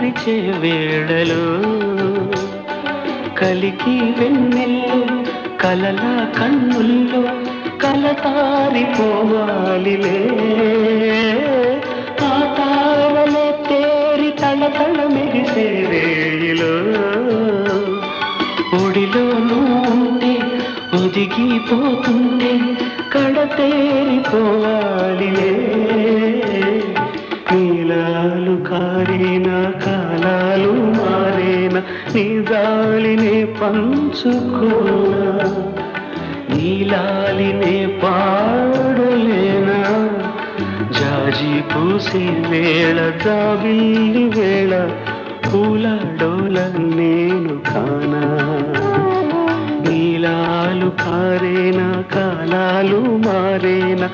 విరిచే వేళలో కలికి వెన్నెల్లో కలల కన్నుల్లో కలతారిపోవాలిలే. ఆ తారలే తేరి తళతళ మెరిసే వేళలో ఒడిలో ఉంటే ఒదిగిపోతుంటే కడతేరిపోవాలిలే నీలాలు కారిన కాలాలు నీ గాలినే పంచుకున్నా నీలాలినే పాడలేనా? జాజి పూసే వేళ జాబిల్లి వేళ పూల డోల నేను కానా? నీలాలు కారేనా కాలాలు మారేనా?